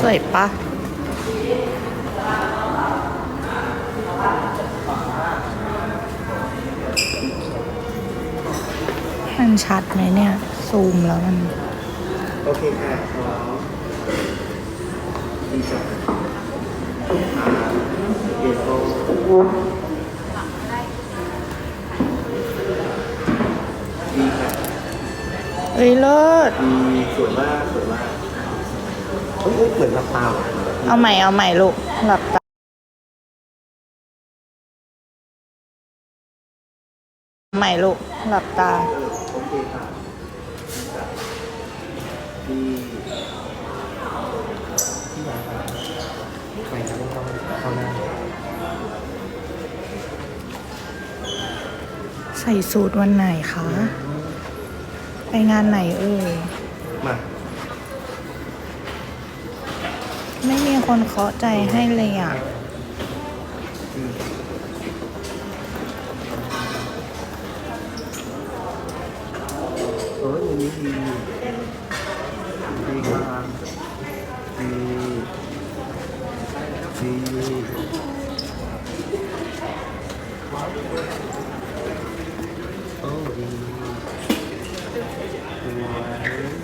สวยปะมันชัดไหมเนี่ย ซูมแล้วมัน โอเคค่ะพร้อมดีจังเดี๋ยวโดีค่ะเอ้ยเลิศดีสวยมาก สวยมาก เฮ้ยเหมือนหลับตาว่ะเอาใหม่เอาใหม่ลูกหลับตาใหม่ลูกหลับตาโอเคค่ะดีที่ไหนครับไปนะเขาเขาหน้าใส่สูตรวันไหนคะ ไปงานไหนเอ่ยมา ไม่มีคนเคาะใจให้เลยอะเอออย่างนี้ดีดีมากดีดีโอ้ดีสวย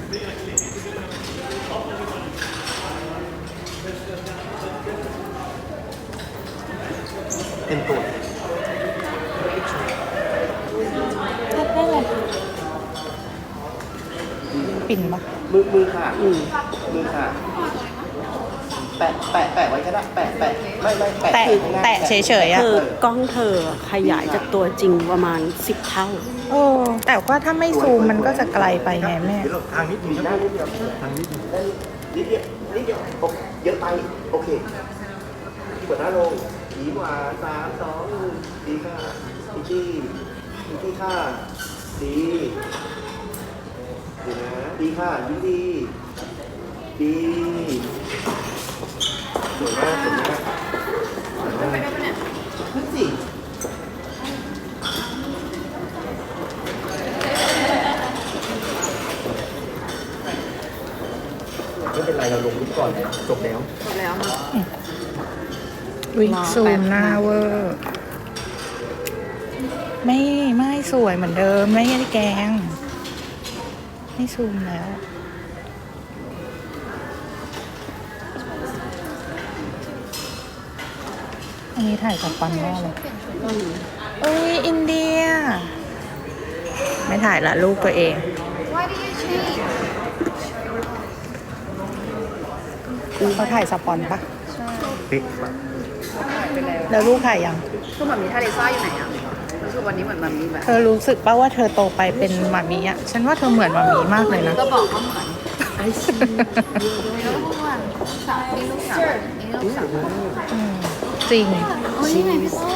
เป็นตัว ปิ่นปะมือมือค่ะอืมมือค่ะแปะแปะแปะไว้ก็ได้แปะแปะไม่ไม่แปะแตะข้างหน้าแตะเฉยๆอะเธอกล้องเธอขยายจากตัวจริงประมาณสิบเท่า โอ้แต่ว่าถ้าไม่ซูมมันก็จะไกลไปไงแม่ เดี๋ยวเราทางนิดนึงครับนิดเดียวทางนิดนึงนิดเดียวนิดเดียวโอเคเยอะไปโอเคที่เปิดหน้าลงยิ้มหวานสามสองหนึ่งดีค่ะอีกทีอีกทีค่ะดี ดีนะดีค่ะยิ้มดีดีสวยมากสวยมากสวยมากขึ้นสิไม่เป็นไรเราลงรูปก่อนแล้วจบแล้ววิซูมหน้าเวอร์ ไม่ ไม่สวยเหมือนเดิม ไม่ได้แกล้ง ไม่ซูมแล้ว อันนี้ถ่ายกับปันว่าเลยเอ้ย อินเดีย ไม่ถ่ายละลูกตัวเอง เขาถ่ายสปอนปะปิ๊กปะแล้วลูกถ่ายยัง คือหมามีทะเลซ่าอยู่ไหนอะรู้ สึกวันนี้เหมือนหมามีแบบเธอรู้สึกป่าว่าเธอโตไปเป็นหมามีอะ ฉันว่าเธอเหมือนหมามีมากเลยนะ ก็บอกว่าเหมือนไอซีแล้วพวกว่าสาวนี่ลูกสาวนี่ลูกสาวอืมจริงโอ้ยนี่ไงพี่ส้ม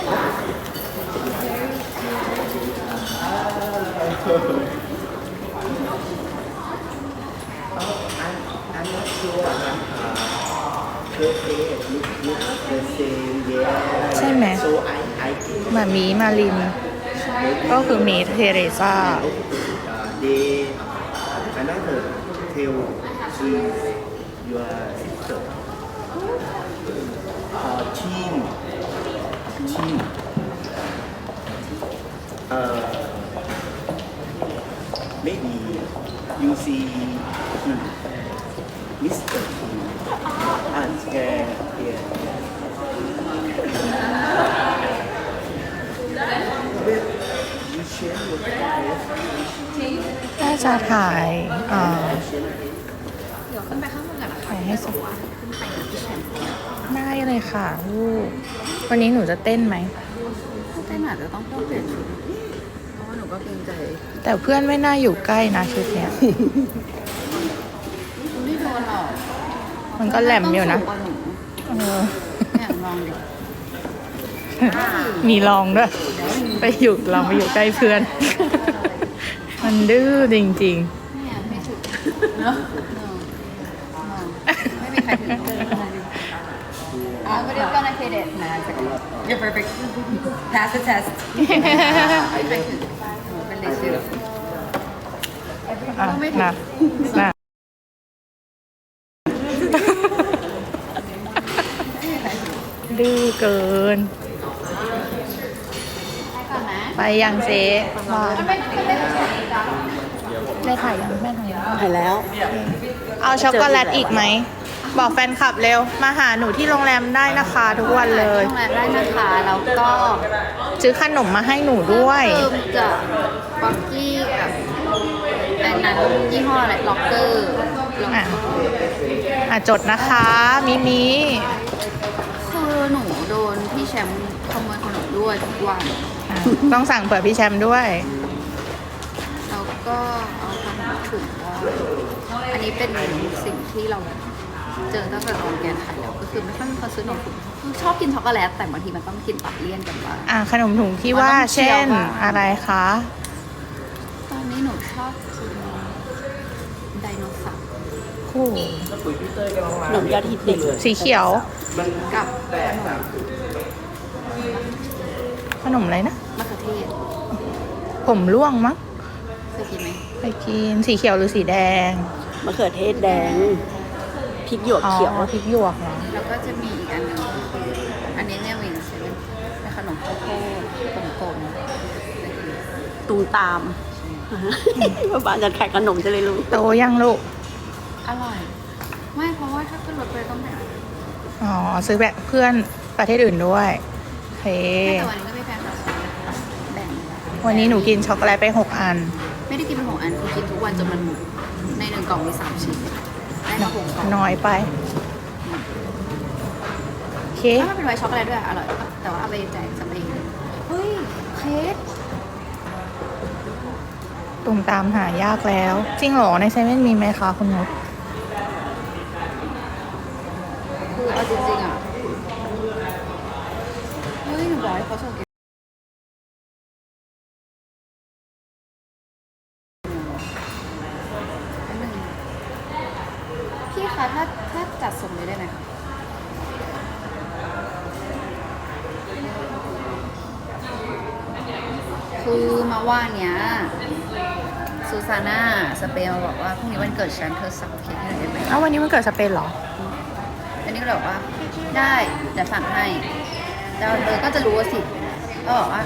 อันนั้นชัวร์นะเออเอลุกลุกเดอะเซมเย่ใช่ไหมโซไอไอหมามีมาริน ก็คือเมเทเรซ่าเดอันนั้นเธอเทลซียูอาซิสเตอร์ทีมทีมเอ่อ maybe you see him Mr. จะถ่ายเอ่อเดี๋ยวขึ้นไปข้างบนกันนะคะถ่ายให้สุดขึ้นไปที่แชมป์ได้เลยค่ะลูกวันนี้หนูจะเต้นไหมเต้นอาจจะต้องต้องเปลี่ยนชุดเพราะว่าหนูก็เกรงใจแต่เพื่อนไม่น่าอยู่ใกล้นะชุดเนี้ยไม่โดนหรอกมันก็แหลมอยู่นะต้งสูงกว่าหนูเออเนี่ยลองดิมีลองด้วย ไปอยู่ลองไปอยู่ใกล้เพื่อนันดื้อจริงเนี่ยไม่ถึงเนาะไม่มีใครถึงเลยอะ we're gonna hit it man you're perfect pass the test ไม่ถึงเป็อร์ๆอะนะนะดื้อเกิน ไปยังเจ๊ว่ามันไม่มันไม่ต้องใส่ดาวได้ถ่ายยังแม่ถ่ายยังหายแล้ว เอาช็อกโกแลตอีกไหม บอกแฟนคลับเร็ว มาหาหนูที่โรงแรมได้นะคะ ทุกวันเลย โรงแรมได้นะคะแล้วก็ซื้อขนมมาให้หนูด้วยเพิ่มกับบ็อกกี้กับอันนั้นยี่ห้ออะไรล็อกเกอร์แล้วอะก็อะจดนะคะ มิมิคือหนูโดนพี่แชมป์ขโมยขนมด้วยทุกวันอะ ต้องสั่งเผื่อพี่แชมป์ด้วย แล้วก็เอาขนมถุงว่าอันนี้เป็นสิ่งที่เราเจอตั้งแต่ตอนแกนไทยแล้วก็คือไม่ค่อยมีคนซื้อขนมถุงคือชอบกินช็อกโกแลตแต่บางทีมันต้องกินตัดเลี่ยนกันบ้าง อะขนมถุงที่ว่ามันต้องเคี้เช่ยวนบ้างอะไรคะ ตอนนี้หนูชอบกินไดโนเสาร์คู่ขนมยอดฮิตเด็กสีเขียวกับขนมขนมอะไรนะมะเขือเทศ ผมร่วงมั้งเคยกินไหมไปกินสีเขียวหรือสีแดงมะเขือเทศแดงพริกหยวกอ๋อเขียวพริกหยวกเหรอแล้วก็จะมีอีกอันหนึงคืออันนี้เนี่ยมีในเซเว่นเป็นขนมข้าวโพดกลมตูมตามว่าบ้านจะขายขนมจะเลยรู้โตยังลูกๆอร่อย ไม่เพราะว่าถ้าขึ้นรถไปต้องแบ่งอ๋อซื้อแบบเพื่อนประเทศอื่นด้วยโอเค แต่วันนี้ก็ไม่แพงค่ะแบ่ง วันนี้หนูกินช็อกโกแลตไปหกอัน ไม่ได้กินเป็นหกอันคือกินทุกวันจนมันหมดในหนึ่งกล่องมีสามชิ้นได้มาหกกล่องน้อยไปโอเคถ้ามันเป็นไวท์ช็อกโกแลตด้วยอร่อยแต่ว่าเอาไปแจกสำเร็จเฮ้ยเค้กตุ่มตามหายากแล้ว จริงเหรอในเซเว่นมีไหมคะคุณนุช คือเอาจริงๆอะ เฮ้ยหนูบอกให้เขาส่งเก็บอันหนึ่งพี่ คะถ้าถ้าจัดส่งเลยได้ไหมคะคือมาว่าเนี้ยซูซาน่าสเปนมาบอกว่าพรุ่งนี้วันเกิดฉันเธอสั่งเค้กให้หน่อยได้ไหมเอ้าวันนี้มันเกิดสเปนเหรอ อันนี้ก็เลยบอกว่า ได้เดี๋ยวสั่งให้แล้วเธอก็จะรู้ว่าสิก็บอกว่า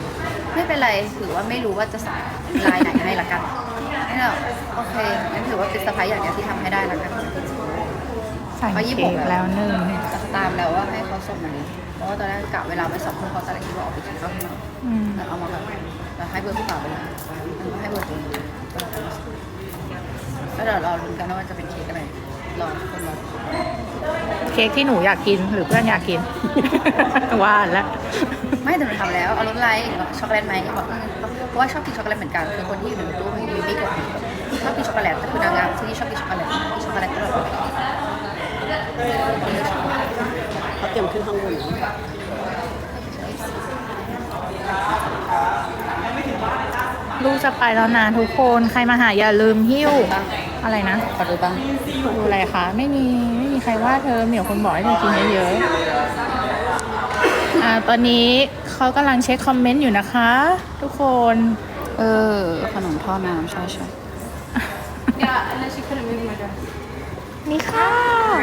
ไม่เป็นไรถือว่าไม่รู้ว่าจะสั่งลายไหนให้ละกันนี่เราโอเคงั้นถือว่าเป็นสะพายอย่างเดียวที่ทำให้ได้ละกัน สั่งไปญี่เค้ปุ่นกแล้วหนึ่ง ตามแล้วว่าให้เขาส่งมาเลยเพราะว่าตอนแรกกะเวลาไปสองคนเขาตอนแรกคิดว่าออกไปกินข้าวข้างนอกอืมแต่เอามาแบบเราให้เบอร์พี่ป่าวไปเลยแล้วก็ให้เบอร์ตัวเองแล้วเดี๋ยวรอลุ้นกันว่ามันจะเป็นเค้กอะไรรอคนรอเค้กที่หนูอยากกินหรือเพื่อนอยากกิน ว่าแล้วไม่แต่หนูทำแล้วเอารสอะไรช็อกโกแลตไหมบอกเออเพราะว่าชอบกินช็อกโกแลตเหมือนกันคือคนที่อยู่ในตู้มีบิ๊กกว่าชอบกินช็อกโกแลตแต่คือนางงามที่นี่ชอบกินช็อกโกแลตกินช็อกโกแลตตลอด เขาเตรียมขึ้นข้างบนลูกจะไปแล้วนะทุกคนใครมาหาอย่าลืมหิ้ว อะไรนะขอดูบ้างดูอะไรคะไม่มีไม่มีใครว่าเธอเหมียวคนบอกให้เธอกินเยอะๆอ่าตอนนี้เขากำลังเช็คคอมเมนต์อยู่นะคะ ทุกคน เออ ขนมท่อน้ำใช่ใช่ Yeah, unless you couldn't move my dress. นี่ค่ะ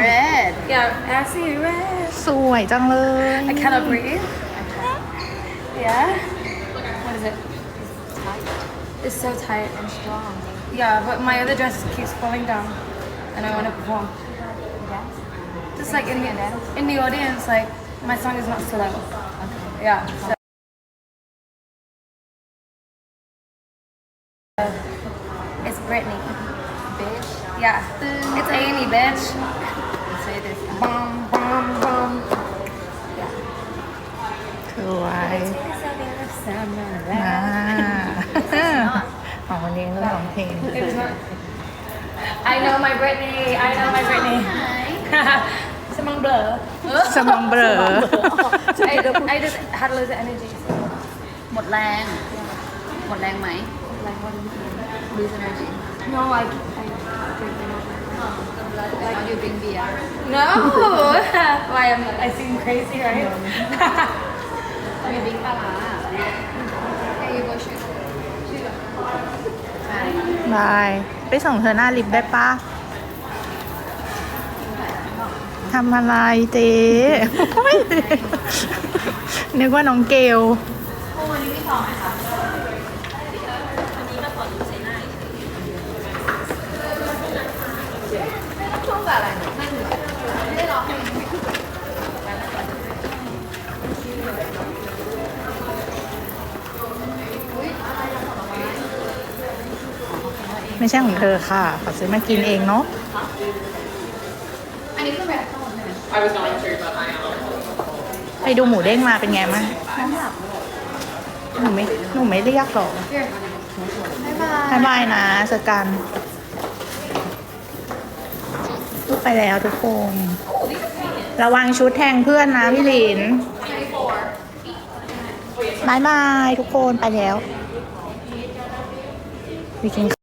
red Yeah, I see red. สวยจังเลย I cannot breathe. Yeah. What is it? It's so tight and strong. Yeah, but my other dress keeps falling down, and I want to perform. Just like in the in the audience, like my song is not slow. Yeah. So. Yeah. It's Amy, bitch. say this Bum, bum, bum. สวยอ่าอ๋อวันนี้เรื่องของเพลง It was not. I know my Britney. I know my Britney. Samang blur. สมองเบลอ I, I just had loads of energy. So. หมดแรง หมดแรงไหม Like what? lose energy No, I, I drink enough. like you drink beer No. Why am I seem crazy, right? มีบิ๊กปลาร้า Hey you go shoot ใช่บาย ไปส่งเธอหน้าลิฟต์ได้ปะไทำอะไรเจ๊โอ๊ยนึกว่าน้องเกลไม่ ใช่ของเธอค่ะขอซื้อมากินเองเนาะ อันนี้คือแบบทั้งหมดเลยไปดูหมูเด้งมาเป็นไงมั้างหนูไม่หนูไม่เรียกหรอกบ๊ายบายบายบายนะเจอกัน พูดไปแล้วทุกคน ระวังชุดแทงเพื่อนนะพี่หลินบายบายทุกคนไปแล้วไปกิน